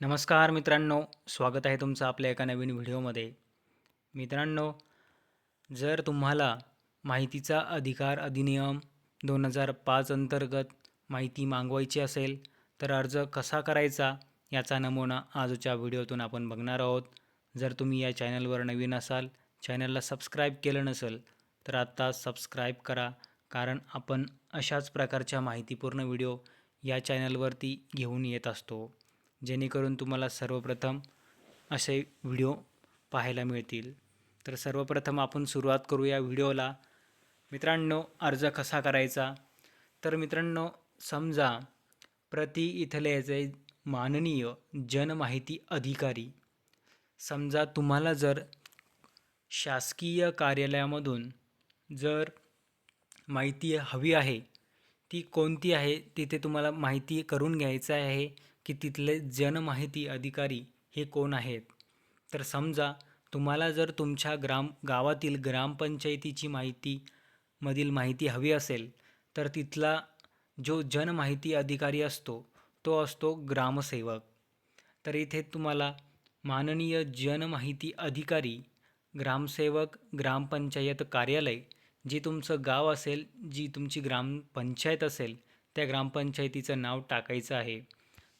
नमस्कार मित्रांनो स्वागत आहे तुमचं आपल्या एका नवीन व्हिडिओमध्ये. मित्रांनो जर तुम्हाला माहितीचा अधिकार अधिनियम दोन हजार पाच अंतर्गत माहिती मागवायची असेल तर अर्ज कसा करायचा याचा नमुना आजच्या व्हिडिओतून आपण बघणार आहोत. जर तुम्ही या चॅनलवर नवीन असाल चॅनलला सबस्क्राईब केलं नसेल तर आत्ता सबस्क्राईब करा कारण आपण अशाच प्रकारच्या माहितीपूर्ण व्हिडिओ या चॅनलवरती घेऊन येत असतो. जेणेकरून तुम्हाला सर्वप्रथम असे व्हिडिओ पाहायला मिळतील. तर सर्वप्रथम आपण सुरुवात करूया व्हिडिओला. मित्रांनो अर्ज कसा करायचा? तर मित्रांनो समजा प्रति इथल्याचे माननीय जनमाहिती अधिकारी समजा तुम्हाला जर शासकीय कार्यालयामधून जर माहिती हवी आहे ती कोणती आहे तिथे तुम्हाला माहिती करून घ्यायचं आहे की तिथले जनमाहिती अधिकारी हे कोण आहेत? तर समजा तुम्हाला जर तुमच्या ग्राम गावातील ग्रामपंचायतीची माहिती मधील माहिती हवी असेल तर तिथला जो जनमाहिती अधिकारी असतो तो असतो ग्रामसेवक. तर इथे तुम्हाला माननीय जनमाहिती अधिकारी ग्रामसेवक ग्रामपंचायत कार्यालय जी तुमचं गाव असेल जी तुमची ग्रामपंचायत असेल त्या ग्रामपंचायतीचं नाव टाकायचं आहे.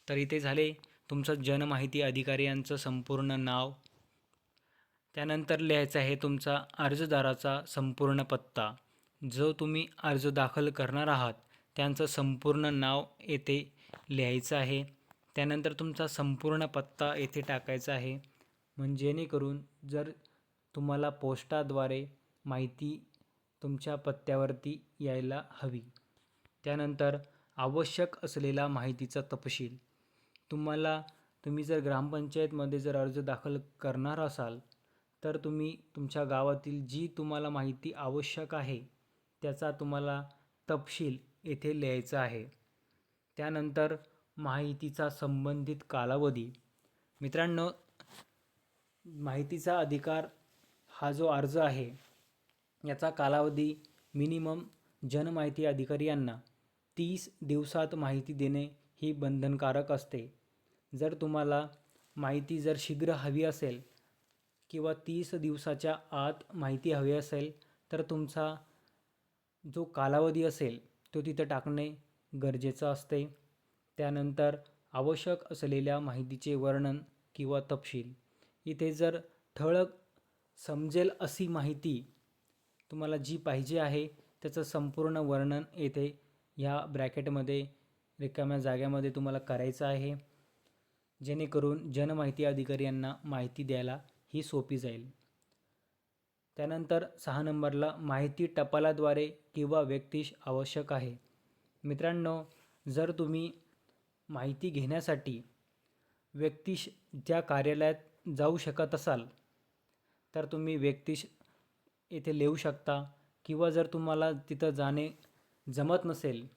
तर इथे झाले. तुमचं जनमाहिती अधिकारी यांचं संपूर्ण नाव. त्यानंतर लिहायचं आहे तुमचा अर्जदाराचा संपूर्ण पत्ता. जो तुम्ही अर्ज दाखल करणार आहात त्यांचं संपूर्ण नाव येथे लिहायचं आहे. त्यानंतर तुमचा संपूर्ण पत्ता येथे टाकायचा आहे. म्हणजे जेणेकरून जर तुम्हाला पोस्टाद्वारे माहिती तुमच्या पत्त्यावरती यायला हवी. त्यानंतर आवश्यक असलेला माहितीचा तपशील. तुम्हाला तुम्ही जर ग्रामपंचायतमध्ये जर अर्ज दाखल करणार असाल तर तुम्ही तुमच्या गावातील जी तुम्हाला माहिती आवश्यक आहे त्याचा तुम्हाला तपशील येथे लिहायचा आहे. त्यानंतर माहितीचा संबंधित कालावधी. मित्रांनो माहितीचा अधिकार हा जो अर्ज आहे याचा कालावधी मिनिमम जनमाहिती अधिकारी यांना तीस दिवसात माहिती देणे ही बंधनकारक असते. जर तुम्हाला माहिती जर शीघ्र हवी असेल किंवा तीस दिवसाच्या आत माहिती हवी असेल तर तुमचा जो कालावधी असेल तो तिथं टाकणे गरजेचं असते. त्यानंतर आवश्यक असलेल्या माहितीचे वर्णन किंवा तपशील. इथे जर ठळक समजेल अशी माहिती तुम्हाला जी पाहिजे आहे त्याचं संपूर्ण वर्णन येथे ह्या ब्रॅकेटमध्ये रिकाम्या जाग्यामध्ये तुम्हाला करायचं आहे. जेणेकरून जनमाहिती अधिकारी यांना माहिती द्यायला ही सोपी जाईल. त्यानंतर सहा नंबरला माहिती टपालाद्वारे किंवा व्यक्तिश आवश्यक आहे. मित्रांनो जर तुम्ही माहिती घेण्यासाठी व्यक्तिश त्या कार्यालयात जाऊ शकत असाल तर तुम्ही व्यक्तिश येथे लिहू शकता किंवा जर तुम्हाला तिथं जाणे जमत नसेल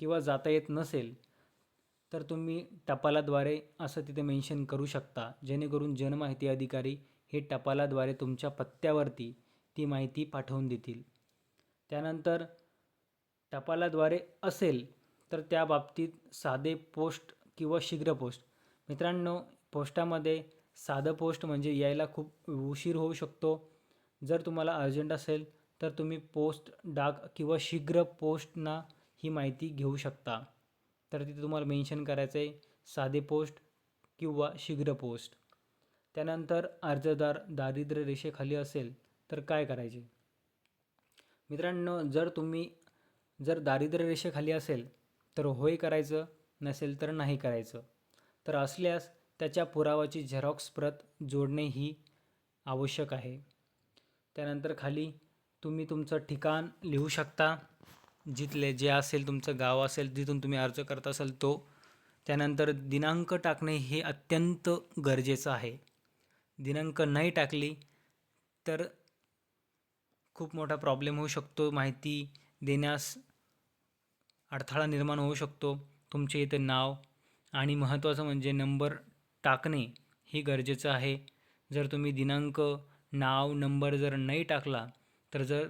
किंवा जाता येत नसेल तर तुम्ही टपालाद्वारे असं तिथे मेन्शन करू शकता. जेणेकरून जनमाहिती अधिकारी हे टपालाद्वारे तुमच्या पत्त्यावरती ती माहिती पाठवून देतील. त्यानंतर टपालाद्वारे असेल तर त्या बाबतीत साधे पोस्ट किंवा शीघ्र पोस्ट. मित्रांनो पोस्टामध्ये साधं पोस्ट म्हणजे यायला खूप उशीर होऊ शकतो. जर तुम्हाला अर्जंट असेल तर तुम्ही पोस्ट डाक किंवा शीघ्र पोस्टना ही माहिती घेऊ शकता. तर तिथे तुम्हाला मेन्शन करायचं आहे साधे पोस्ट किंवा शीघ्र पोस्ट त्यानंतर अर्जदार दारिद्र्य रेषेखाली असेल तर काय करायचे? मित्रांनो जर तुम्ही जर दारिद्र्य रेषेखाली असेल तर होय करायचं नसेल तर नाही करायचं. तर असल्यास त्याच्या पुरावाची झेरॉक्स प्रत जोडणे ही आवश्यक आहे. त्यानंतर खाली तुम्ही तुमचं ठिकाण लिहू शकता. जिथले जे असेल तुमचं गाव असेल जिथून तुम्ही अर्ज करत असाल तो त्यानंतर दिनांक टाकणे हे अत्यंत गरजेचं आहे. दिनांक नाही टाकली तर खूप मोठा प्रॉब्लेम होऊ शकतो. माहिती देण्यास अडथळा निर्माण होऊ शकतो. तुमचे इथे नाव आणि महत्त्वाचं म्हणजे नंबर टाकणे हे गरजेचं आहे. जर तुम्ही दिनांक नाव नंबर जर नाही टाकला तर जर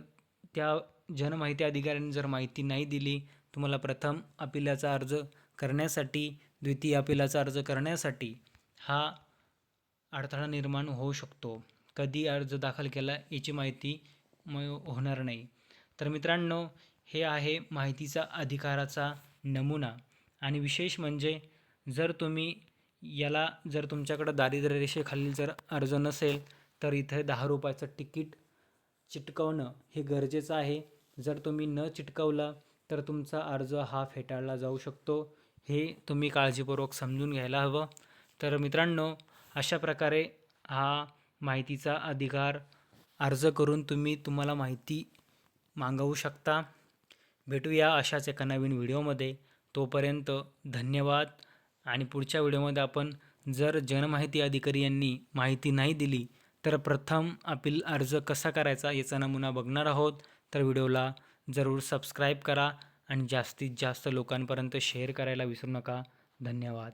त्या जनमाहिती अधिकाऱ्यांनी जर माहिती नाही दिली तुम्हाला प्रथम अपिलाचा अर्ज करण्यासाठी द्वितीय अपिलाचा अर्ज करण्यासाठी हा अडथळा निर्माण होऊ शकतो. कधी अर्ज दाखल केला याची माहिती म होणार नाही. तर मित्रांनो हे आहे माहितीचा अधिकाराचा नमुना. आणि विशेष म्हणजे जर तुम्ही याला जर तुमच्याकडं दारिद्र्य रेषेखालील जर अर्ज नसेल तर इथे दहा रुपयाचं तिकीट चिटकवणं हे गरजेचं आहे. जर तुम्ही न चिटकवला तर तुमचा अर्ज हा फेटाळला जाऊ शकतो. हे तुम्ही काळजीपूर्वक समजून घ्यायला हवं. तर मित्रांनो अशा प्रकारे हा माहितीचा अधिकार अर्ज करून तुम्ही तुम्हाला माहिती मागवू शकता. भेटूया अशाच एका नवीन व्हिडिओमध्ये. तोपर्यंत धन्यवाद. आणि पुढच्या व्हिडिओमध्ये आपण जर जनमाहिती अधिकारी यांनी माहिती नाही दिली तर प्रथम अपील अर्ज कसा करायचा याचा नमुना बघणार आहोत. तर व्हिडिओला जरूर सबस्क्राईब करा आणि जास्तीत जास्त लोकांपर्यंत शेअर करायला विसरू नका. धन्यवाद.